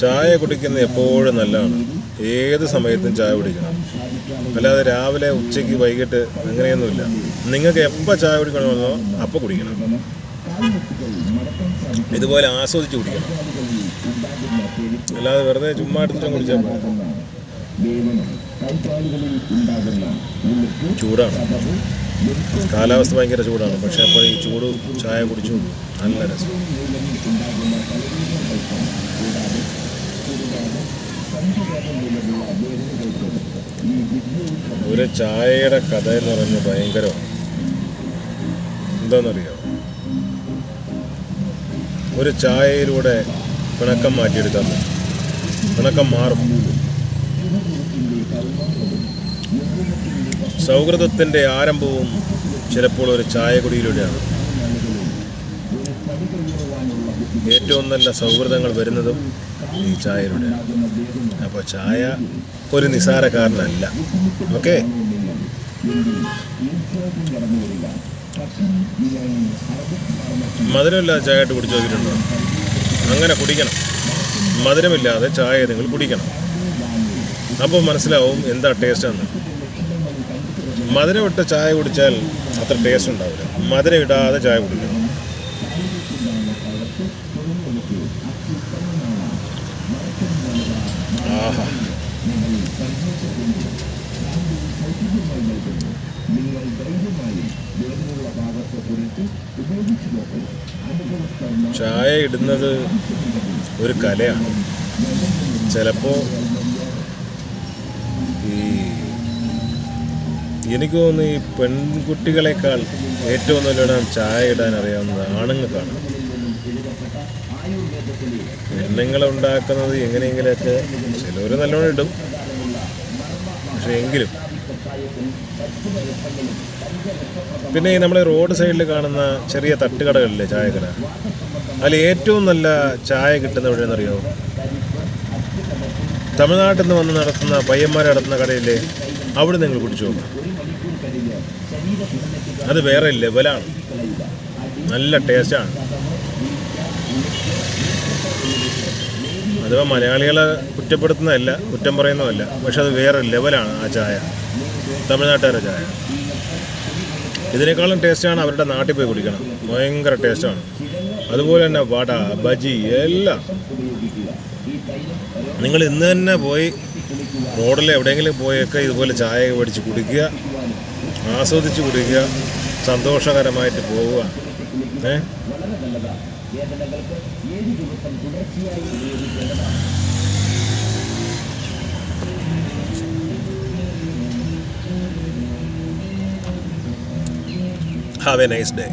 ചായ കുടിക്കുന്നത് എപ്പോഴും നല്ലതാണ്. ഏത് സമയത്തും ചായ കുടിക്കണം. അല്ലാതെ രാവിലെ ഉച്ചയ്ക്ക് വൈകിട്ട് അങ്ങനെയൊന്നുമില്ല. നിങ്ങൾക്ക് എപ്പോൾ ചായ കുടിക്കണമെന്നോ അപ്പോൾ കുടിക്കണം. ഇതുപോലെ ആസ്വദിച്ച് കുടിക്കണം. അല്ലാതെ വെറുതെ ചുമ്മാ എടുത്തിട്ടും കുടിച്ചാൽ പോരാ. ചൂടാണ്. കാലാവസ്ഥ ഭയങ്കര ചൂടാണ്. പക്ഷെ അപ്പോൾ ഈ ചൂട് ചായ കുടിച്ചു നല്ല രസം. ഒരു ചായയുടെ കഥ എന്ന് പറയുന്നത് ഭയങ്കരമാണ്. എന്താണെന്നറിയോ? ഒരു ചായയിലൂടെ പിണക്കം മാറ്റിയെടുക്കാൻ പിണക്കം മാറും. സൗഹൃദത്തിന്റെ ആരംഭവും ചിലപ്പോൾ ഒരു ചായകുടിയിലൂടെയാണ്. ഏറ്റവും നല്ല സൗഹൃദങ്ങൾ വരുന്നതും ഈ ചായയിലൂടെയാണ് അപ്പോൾ ചായ ഒരു നിസാരക്കാരനല്ല ഓക്കെ? മധുരമില്ലാതെ ചായ ആയിട്ട് കുടിച്ചു നോക്കിയിട്ടുണ്ടോ? അങ്ങനെ കുടിക്കണം. മധുരമില്ലാതെ ചായ നിങ്ങൾ കുടിക്കണം. അപ്പോൾ മനസ്സിലാവും എന്താ ടേസ്റ്റാന്ന് മധുരം ഇട്ട ചായ കുടിച്ചാൽ അത്ര ടേസ്റ്റ് ഉണ്ടാവില്ല. മധുരം ഇടാതെ ചായ കുടിക്കണം. ചായ ഇടുന്നത് ഒരു കലയാണ്. ചിലപ്പോൾ ഈ എനിക്ക് തോന്നുന്നു ഈ പെൺകുട്ടികളെക്കാൾ ഏറ്റവും നല്ലോണം ചായ ഇടാൻ അറിയാവുന്നത് ആണുങ്ങൾക്കാണ് പെണ്ണുങ്ങൾ ഉണ്ടാക്കുന്നത് എങ്ങനെയെങ്കിലൊക്കെ ചിലവർ നല്ലോണം ഇടും. പക്ഷെ എങ്കിലും. പിന്നെ നമ്മൾ റോഡ് സൈഡിൽ കാണുന്ന ചെറിയ തട്ടുകടകളില്ലേ ചായക്കട? അതിൽ ഏറ്റവും നല്ല ചായ കിട്ടുന്ന എവിടെയെന്നറിയോ തമിഴ്നാട്ടിൽ നിന്ന് വന്ന് നടത്തുന്ന പയ്യന്മാർ നടത്തുന്ന കടയില്ലേ അവിടെ നിങ്ങൾ കുടിച്ചു നോക്കണം അത് വേറെ ലെവലാണ് നല്ല ടേസ്റ്റാണ് അഥവാ മലയാളികളെ കുറ്റപ്പെടുത്തുന്നതല്ല കുറ്റം പറയുന്നതല്ല പക്ഷെ അത് വേറെ ലെവലാണ് ആ ചായ. തമിഴ്നാട്ടുകാരുടെ ചായ. ഇതിനേക്കാളും ടേസ്റ്റാണ് അവരുടെ നാട്ടിൽ പോയി കുടിക്കണം. ഭയങ്കര ടേസ്റ്റാണ് അതുപോലെ തന്നെ വട ബജി എല്ലാം. നിങ്ങൾ ഇന്ന് തന്നെ പോയി റോഡിൽ എവിടെയെങ്കിലും പോയൊക്കെ ഇതുപോലെ ചായ മേടിച്ച് കുടിക്കുക ആസ്വദിച്ച് കുടിക്കുക സന്തോഷകരമായിട്ട് പോവുക. ഏ? Have A nice day